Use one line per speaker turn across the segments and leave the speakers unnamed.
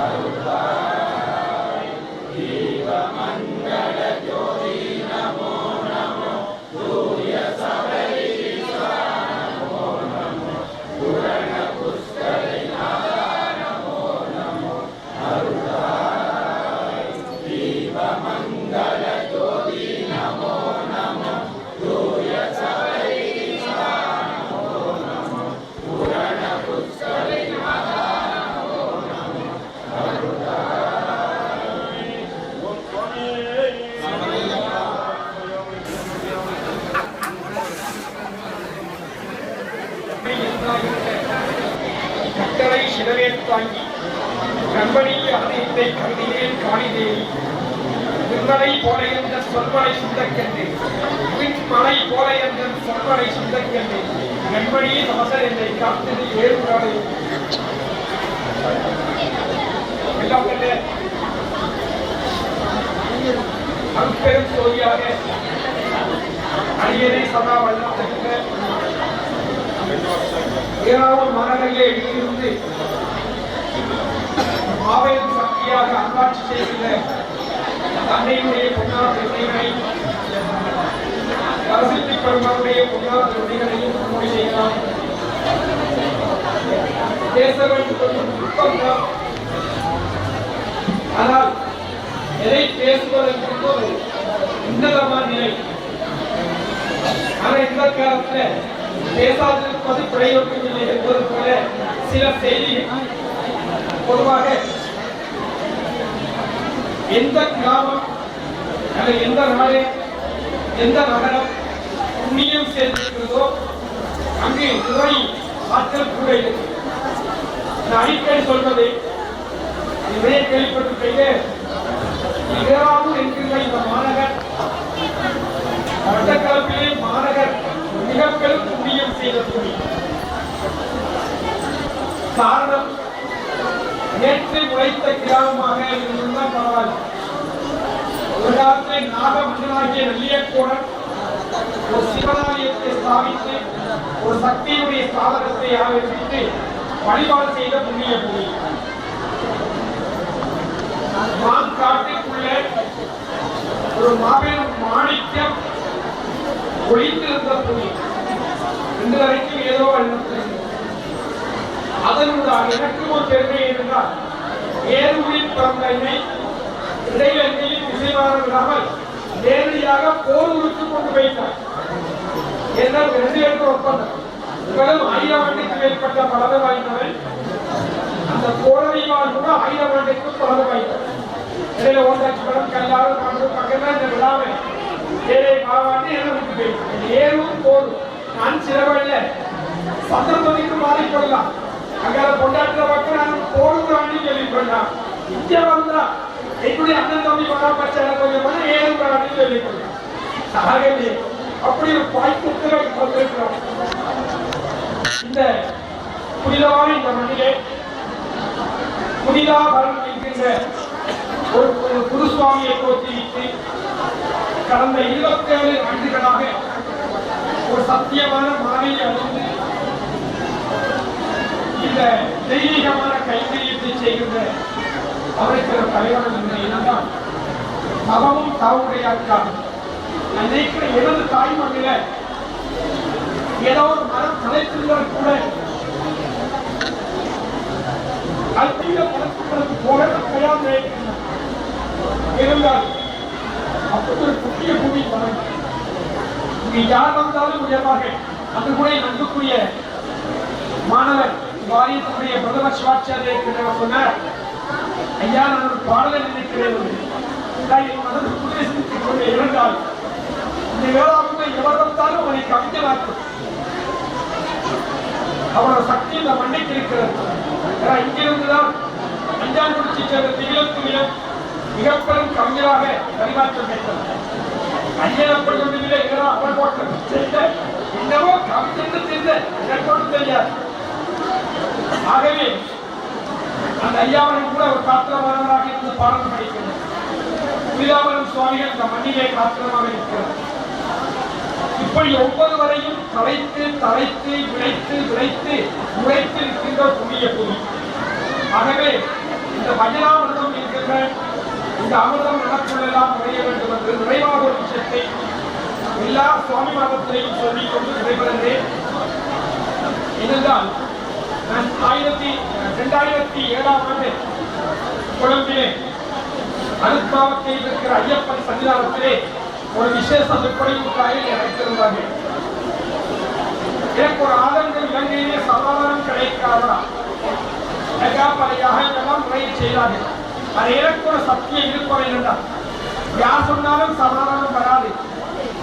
Ai, கண்மணி அனைத்தை கருதினேன் காணினேன் விண்மலை போல என்ற சொல்வனை சுந்தக்கென்று விண்மலை போல என்ற சொல்வனை சுந்தக்கென்று கண்மணி நமசர் என்னை காத்தது ஏழு நாளை. எல்லாம் கண்ட அருட்பெரும் சோதியாக சதா ஏழாவது இருந்து மாபெரும் சக்தியாக அன்பாட்சி செய்கிற தந்தையுடைய பொன்னார் திருமைகளை அரசித்தி பெருமானுடைய பொன்னார் திருமைகளையும் முன்னோடி செய்யலாம். பேசவன் நுட்பம்தான். ஆனால் எதை பேசுவதற்கு ஒரு உன்னதமான நிலை. ஆனால் இந்த காலத்துல பேசாதிருப்பது பிரயோகம் இல்லை என்பது போல சில செய்திகள் பொதுவாக எந்த கிராமம் எந்த நாடு எந்த நகரம் புண்ணியம் சேர்ந்திருக்கிறதோ அங்கே துறை ஆற்றல் கூட இருக்கு நான் அடிக்கடி சொல்வது நிறைய கேள்விப்பட்டிருக்கீங்க ஏழாவது என்கின்ற இந்த மாநகர் மட்டக்களப்பிலே மாநகர் மிக பெரும் புண்ணியம் செய்த துணி காரணம் நேற்று உழைத்த கிராமமாக இருந்தால் பரவாயில்லை. ஒரு காலத்தில் நாகமண்டலாகிய நல்லியக்கோடன் ஒரு சிவனாலயத்தை ஸ்தாபித்து ஒரு சக்தியுடைய சாதகத்தை ஆரம்பித்து வழிபாடு செய்த புண்ணிய பூமி. நான் காட்டுக்குள்ளே ஒரு மாபெரும் மாணிக்கம் ஒழித்திருந்த பூமி. இன்று வரைக்கும் ஏதோ எண்ணத்தில் அதனுடைய எனக்கு ஒரு பெருமை என்றால் ஏறுகளில் பிறந்த இடைவெளியில் திசைமாற இல்லாமல் நேரடியாக போரூருக்கு கொண்டு வைத்தார் என்றால் ரெண்டு பேருக்கு ஒப்பந்தம். இவரும் ஆயிரம் ஆண்டுக்கு மேற்பட்ட பலது வாய்ந்தவன். அந்த கோரடிவாள் கூட ஆயிரம் ஆண்டுக்கு பலது வாய்ந்தவன். இடையில ஒன்றாச்சு படம் கல்லாறு நான்கு பக்கத்தில் இந்த விழாவை ஏழை பாவாட்டி என்ன விட்டு போயிட்டான் ஏறும் போதும். நான் சிறவல்ல சந்தர்ப்பத்துக்கு மாறிக்கொள்ளலாம் அங்கால கொண்டாடுற பக்கம் நான் போடுறான்னு சொல்லிக்கொள்ளலாம் இங்க வந்தா என்னுடைய அண்ணன் தம்பி பராமரிச்சால கொஞ்சம் பண்ண ஏறுறான்னு சொல்லிக்கொள்ளலாம் ஆகவே அப்படி ஒரு வாய்ப்புகளை வந்திருக்கிறோம். இந்த புனிதமான இந்த மண்ணிலே புனிதாபரம் என்கின்ற இருக்கின்ற ஒரு குருசுவாமியை தோற்றுவித்து கடந்த இருபத்தேழு ஆண்டுகளாக ஒரு சத்தியமான மாலையை அணிந்து இந்த தெய்வீகமான கைங்கரியத்தை செய்கின்ற அவருக்கு ஒரு தலைவன் என்ற இனம்தான் தவமும் தவமுடைய நான் நினைக்கிற எனது தாய் ஏதோ ஒரு மரம் தலைத்திருந்தால் கூட கல்வியில மனத்துக்களுக்கு போக தயார் இருந்தால் அப்படி ஒரு புதிய பூமி மரம் இங்கு யார் வந்தாலும் உயர்வாக அது கூட நம்பக்கூடிய மாணவர் வாரியத்துடைய பிரதம சிவாச்சாரியர் சொன்னார் ஐயா நான் ஒரு பாடலை நினைக்கிறேன். நான் மனது உபதேசித்துக் கொண்டே இருந்தால் இந்த வேளாண்மை எவர் வந்தாலும் அவனை கவிஞனாக்கும் அவரோட சக்தி இந்த மண்ணைக்கு இருக்கிறது. இங்கிருந்துதான் அஞ்சாங்குறிச்சி சேர்ந்த திகிலத்துவியம் மிகப்பெரும் கவிஞராக பரிமாற்றம் பெற்றது ஐயன் அப்படி ஒன்றுமில்லை இதெல்லாம் அவன் போட்ட செய்த என்னவோ கவிஞன்னு எனக்கு தெரியாது. ஆகவே அந்த ஐயாவனும் கூட ஒரு காத்திரமானவராக இருந்து பாடம் படிக்கிறார். புனிதாபுரம் சுவாமிகள் இந்த மண்ணிலே காத்திரமாக இருக்கிறார். இப்படி ஒவ்வொருவரையும் தலைத்து தலைத்து விளைத்து விளைத்து உழைத்து இருக்கின்ற புதிய புவி ஆகவே இந்த மகிழாமிர்தம் இருக்கின்ற இந்த அமிர்தம் நடக்குள்ள ஒரு நிறைவாக ஒரு விஷயத்தை எல்லா சுவாமி மதத்திலையும் சொல்லிக் கொண்டு விடைபெறுகிறேன் இதுதான் ஆயிரத்தி இரண்டாயிரத்தி ஏழாம் ஆண்டு கொழும்பிலே அனுப்பாவத்தில் இருக்கிற ஐயப்பன் சன்னிதானத்திலே ஒரு விசேஷ சொற்பொழிவுக்காக அழைத்திருந்தார்கள் எனக்கு ஒரு ஆதங்கம் இலங்கையிலே சமாதானம் கிடைக்காதா மெகாபலையாக எல்லாம் முறையை செய்தார்கள். அது எனக்கு ஒரு சத்தியம் இருப்பவை என்றார் யார் சொன்னாலும் சமாதானம் வராது.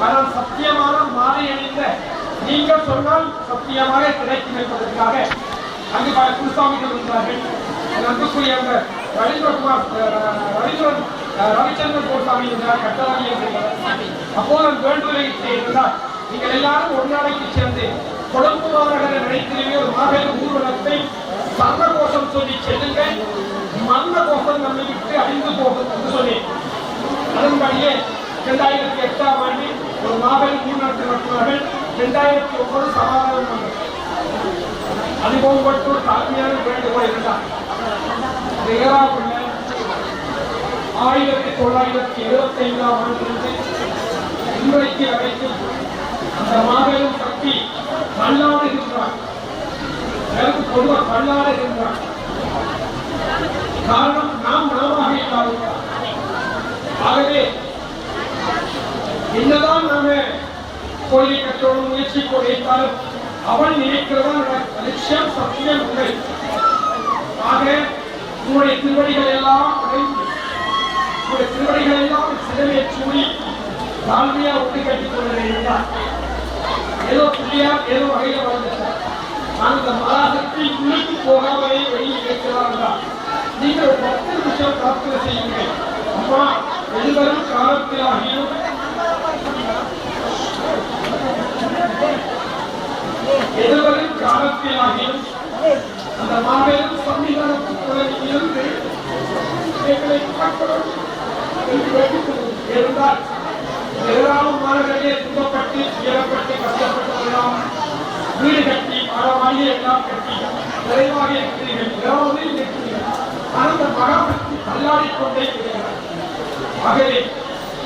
ஆனால் சத்தியமான மாலை அணிந்த நீங்கள் சொன்னால் சத்தியமாக கிடைக்கும் என்பதற்காக அங்கே பல குருசாமிகள் இருந்தார்கள் அன்புக்குரிய ரவீந்திரகுமார் ரவீந்திரன் ரவிச்சந்திரன் கோசாமி இருந்தார் கட்டளாகியம் செய்தார் அப்போது அந்த வேண்டுதலை செய்திருந்தார். நீங்கள் எல்லாரும் ஒரு நாளைக்கு சேர்ந்து கொழும்பு மாநகர நிலையத்திலேயே ஒரு மாபெரும் ஊர்வலத்தை சர்வ கோஷம் சொல்லி செல்லுங்கள். மன்ன கோஷம் நம்மை விட்டு அழிந்து போகும் என்று சொன்னேன். அதன்படியே இரண்டாயிரத்தி எட்டாம் ஆண்டு ஒரு மாபெரும் ஊர்வலத்தை நடத்தினார்கள். இரண்டாயிரத்தி ஒன்பது சமாதானம் அனுபவப்பட்டு அதுபோல் மட்டும் ஒரு தாழ்மையான வேண்டுகோள் இருந்தார் ஆயிரத்தி தொள்ளாயிரத்தி எழுபத்தி ஐந்தாம் ஆண்டிலிருந்து இன்றைக்கு வரைக்கும் அந்த மாபெரும் சக்தி பல்லாடுகின்றார் எனக்கு பொதுவாக பல்லாடுகின்றார் காரணம் நாம் நாமாக இல்லாவிட்டார் ஆகவே என்னதான் நாம கோயிலை கட்டணும் முயற்சி கொண்டிருந்தாலும் அவன் நினைக்கிறவன் லட்சியம் சத்தியம் உண்மை ஆக உங்களுடைய திருவடிகள் எல்லாம் உடைந்து உங்களுடைய திருவடிகள் எல்லாம் சிலவே சூடி தாழ்மையா ஒட்டு கட்டிக் கொண்டிருந்தார் ஏதோ புள்ளியார் ஏதோ வகையில் வாழ்ந்துட்டார் நான் இந்த மலாசக்தி உள்ளுக்கு போகாமலே வெளியில் இருக்கிறார் என்றார் நீங்கள் பத்து நிமிஷம் பிரார்த்தனை செய்யுங்கள். அம்மா எதிர்வரும் காலத்திலாகியும் எதிர்வரும் காலத்திலாகியும் அந்த மாபெரும் சன்னிதானத்துக்குள்ளே இருந்து எங்களை என்று இருந்தால் ஏராளம் துன்பப்பட்டு துயரப்பட்டு கஷ்டப்பட்டவர்களாம் வீடு கட்டி மரமாகி எல்லாம் கட்டி நிறைவாக இருக்கிறீர்கள். ஏதாவது இருக்கிறீர்கள் ஆனால் அந்த மகாபக்தி தள்ளாடிக் கொண்டே இருக்கிறார். ஆகவே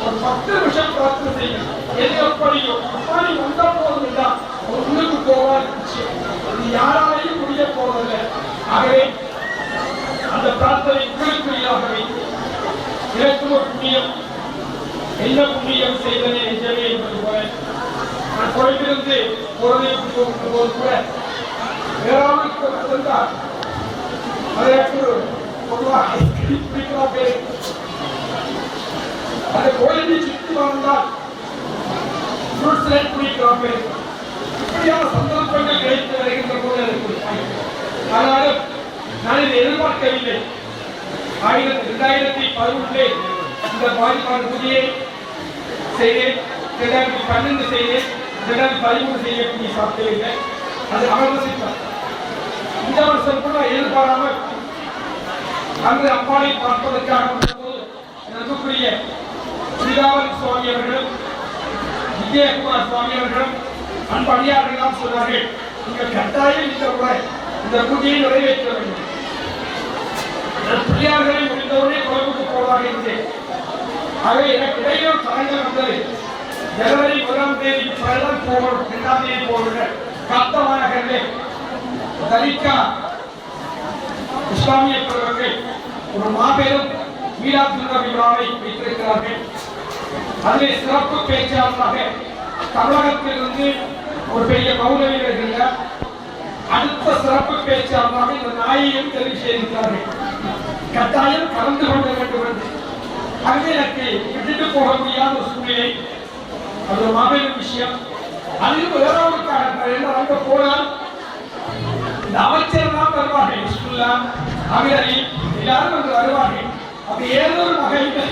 ஒரு பத்து நிமிஷம் பிரார்த்தனை செய்யுங்கள். எது எப்படியோ அப்பாடி வந்த போதுதான் போவார் நிச்சயம் அது யாராலையும் முடிய போவதில்லை ஆகவே அந்த பிரார்த்தனை உங்களுக்குரியாக வைத்து எனக்கும் ஒரு புண்ணியம் என்ன புண்ணியம் செய்தனே நிஜமே என்பது போல நான் குறைந்திருந்து குழந்தைக்கு போகும்போது கூட வேளாண்மைக்கு வந்திருந்தார் அதற்கு பொதுவாக பிடிக்கிறா பேர் அந்த கோயிலை சுற்றி வந்தால் ஃப்ரூட்ஸ் லைட் குடிக்கிறா பேர் இப்படியான சந்தர்ப்பங்கள் கிடைத்து வருகின்ற போது எனக்கு ஆனாலும் நான் இதை எதிர்பார்க்கவில்லை. ஆயிரத்தி இரண்டாயிரத்தி பதினொன்றிலே இந்த பாதிப்பான பூஜையை செய்தேன். இரண்டாயிரத்தி பன்னெண்டு செய்தேன். இரண்டாயிரத்தி பதிமூணு செய்யக்கூடிய சாத்தியம் இல்லை. அது அமர்வசித்தார் இந்த வருஷம் கூட எதிர்பாராமல் அங்கு அம்பாளை பார்ப்பதற்காக வந்தபோது நம்புக்குரிய சுவாமி அவர்களும் விஜயகுமார் சுவாமி அவர்களும் அன்படியார்களெல்லாம் சொன்னார்கள் நீங்கள் கட்டாயம் இந்த முறை இந்த பூஜையை நிறைவேற்ற வேண்டும் நான் பிள்ளையார்களை முடிந்தவுடனே குழம்புக்கு போவதாக இருந்தேன் ஆகவே எனக்கு இடையே ஒரு தடங்கள் வந்தது ஜனவரி முதலாம் தேதி பலதான் போகணும் இரண்டாம் தேதி போகணும் காத்தமாநகரிலே தலிகா இஸ்லாமிய பிறவர்கள் ஒரு மாபெரும் மீராத்துல்ல விழாவை வைத்திருக்கிறார்கள் அதிலே சிறப்பு பேச்சாளராக தமிழகத்திலிருந்து ஒரு பெரிய மௌலவி இருக்குங்க அடுத்த சிறப்பு பேச்சாளராக இந்த நாயையும் தெரிவு செய்திருக்கிறார்கள். கட்டாயம் கலந்து கொள்ள வேண்டும் என்று. அங்கே எனக்கு விட்டுட்டு போக முடியாத ஒரு சூழ்நிலை. அது ஒரு மாபெரும் விஷயம். அதிலும் வேறொரு காரணம் என்ன? அங்க போனால் இந்த அமைச்சர் தான் வருவார்கள். இஸ்முல்லா அமீரலி எல்லாரும் அங்கு வருவார்கள். அப்படி ஏதோ ஒரு வகையில்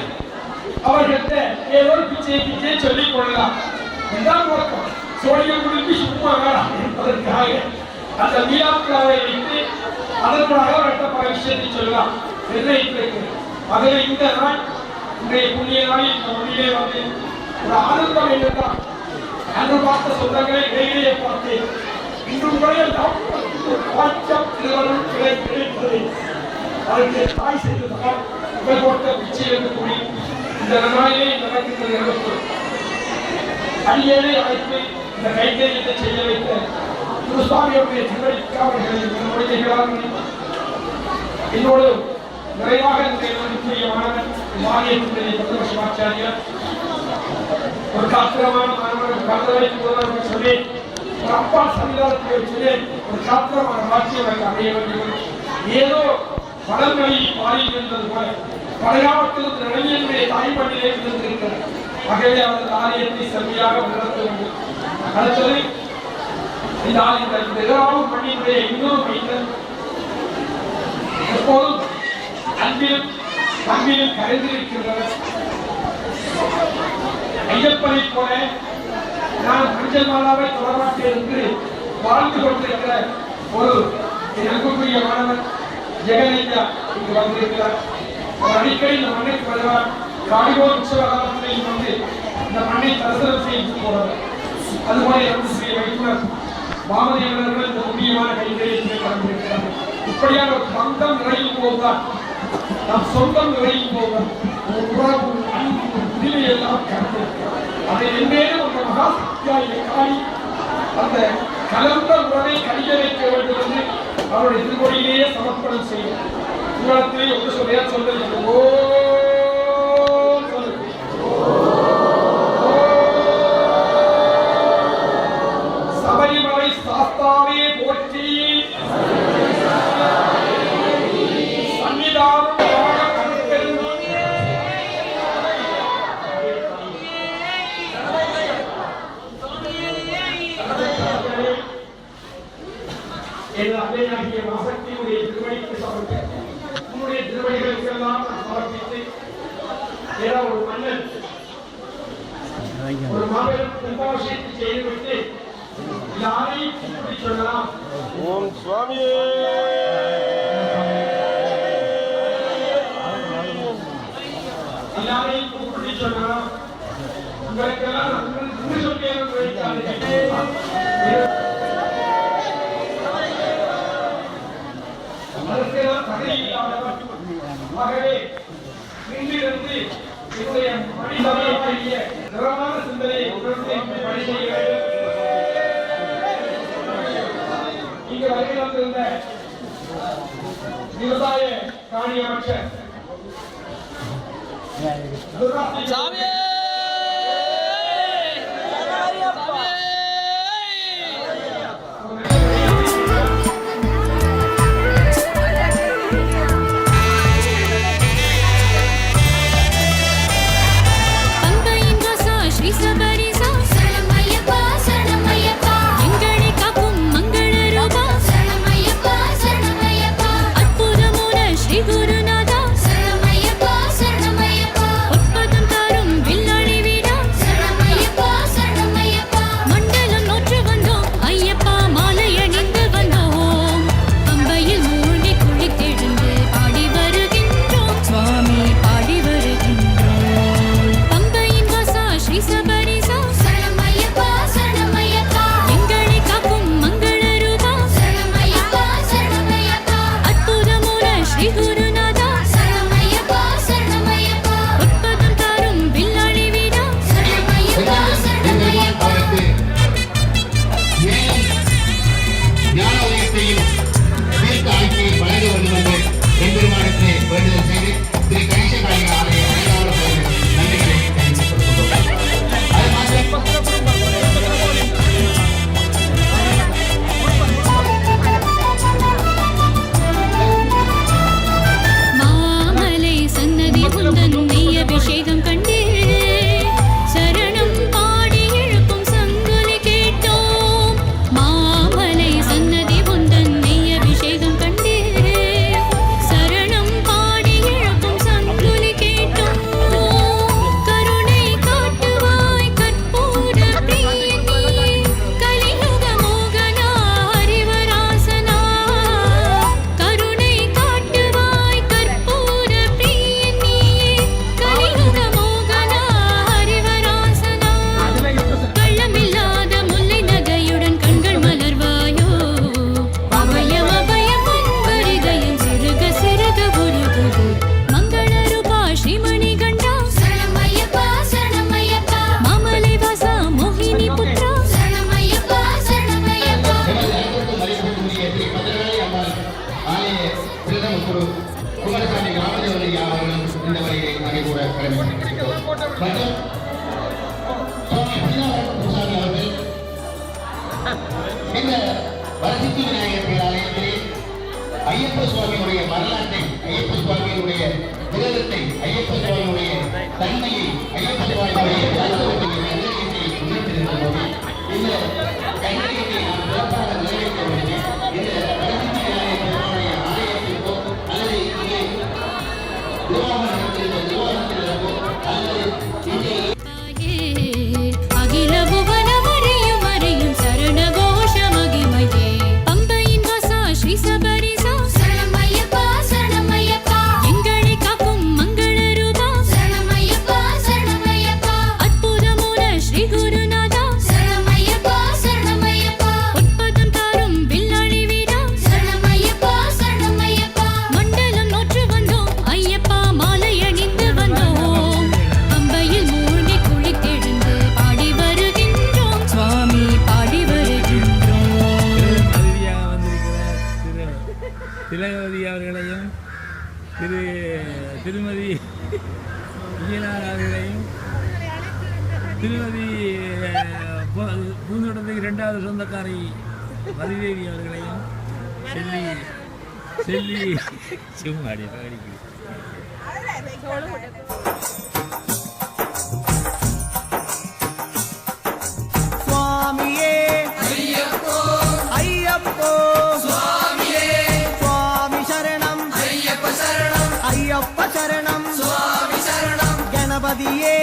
அவர்கிட்ட ஏதோ ஒரு பிச்சையை பிச்சை சொல்லிக் கொள்ளலாம். இதுதான் நோக்கம். சோழியம் குடித்து சும்மா வேணாம் என்பதற்காக அந்த மீனாட்சியாவை வைத்து அதற்காக அவர்கிட்ட பல விஷயத்தை சொல்லலாம் நிர்ணயித்திருக்கிறது அதில் இந்த நாள் இன்றைய புண்ணிய நாளில் இந்த மொழியிலே வந்து ஒரு ஆனந்தம் என்னதான் அன்று பார்த்த சொந்தங்களை இடையிலேயே பார்த்து இன்று கூட எல்லாம் வாட்ஸ்அப் நிறுவனம் கிளை கிடைத்தது அதற்கு தாய் செய்ததால் உடல் போட்ட பிச்சை என்று கூறி இந்த நாளிலே நடக்கின்ற நிறுவனம் அடியேனை அழைத்து இந்த கைத்தறியத்தை செய்ய வைத்த குருசாமியுடைய திருவடிக்காவர்களை மொழிகளால் என்னோடு நிறைவாக இந்த மாணவன் மானியத்தினுடைய பிரதம ஒரு சாத்திரமான மாணவன் கலந்தரைக்கு முதல்வர் சொல்லி ஒரு அப்பா சன்னிதானத்தில் சொல்லி ஒரு சாத்திரமான வாழ்க்கை எனக்கு அமைய வேண்டும். ஏதோ பழங்களில் பாடி இருந்தது போல பழையாவத்தில் இளைஞனுடைய தாய்மண்ணிலே இருந்திருக்கிறார் ஆகவே அவரது ஆலயத்தை செம்மையாக நடத்த வேண்டும். அடுத்தது இந்த ஆலயத்தை இந்த இரவாவும் பணியினுடைய இன்னொரு மைந்தன் எப்போதும் அன்பிலும் பண்பிலும் கரைந்திருக்கின்றனர் ஐயப்பனை போல நான் மஞ்சள் மாலாவை தொடரமாட்டேன் என்று வாழ்ந்து கொண்டிருக்கிற ஒரு அன்புக்குரிய மாணவன் ஜெகனையா இங்கு வந்திருக்கிறார். அடிக்கடி இந்த மண்ணுக்கு வருவார். காடிகோர் உற்சவ காலத்திலையும் வந்து இந்த மண்ணை தரிசனம் செய்து போவார். அதுபோல இறந்து ஸ்ரீ வைகுணர் பாமதேவர்கள் இந்த முக்கியமான கைகளில் கலந்திருக்கிறார் இப்படியான பந்தம் நிறையும் போதுதான். நம் சொந்தம் நிறையும் போதுதான். உறவு அன்பு உரிமை எல்லாம் கலந்திருக்கிறார் அதை எந்தேனும் அந்த மகாசக்தியாய் காணி அந்த கலந்த உறவை கழிய வைக்க வேண்டும் என்று அவருடைய திருமொழியிலேயே சமர்ப்பணம் செய்யும் உலகத்திலே ஒன்று சொல்லியா சொல்றது ஓ என் அன்னையாகிய மசக்தியுடைய திருவடிக்கு சமர்ப்பித்து உன்னுடைய திருவடிகளுக்கெல்லாம் நான் சமர்ப்பித்து ஏதோ ஒரு மன்னன் ஒரு மாபெரும் கும்பாபிஷேகத்தை செய்துவிட்டு யாரையும் கூப்பிட்டு சொல்லலாம்?
ஓம் சுவாமியே!
எல்லாரையும் கூப்பிட்டு சொல்லலாம்? உங்களுக்கெல்லாம் நன்றி ஆகவே இன்றிலிருந்து என்னுடைய பணிசமயத்திலேய திறமான சிந்தனையை உணர்ந்து பணி செய்ய வேண்டும். இங்கு வருகை வந்திருந்த விவசாய காணி அமைச்சர்
சிவாயுடைய விரதத்தை ஐயப்ப சிவாயுடைய தன்மையை ஐயப்ப சிவாயுடைய இந்த கண்ணீரை நாம் சிறப்பாக நிறைவேற்ற வேண்டும். இந்த
சொந்தக்கார சொந்தக்காரி வரிதேவி அவர்களையும் செல்லி செல்லி சிம்மாடி அடிக்குது
சுவாமியே. ஐயப்போ. சுவாமி சரணம். கணபதியே.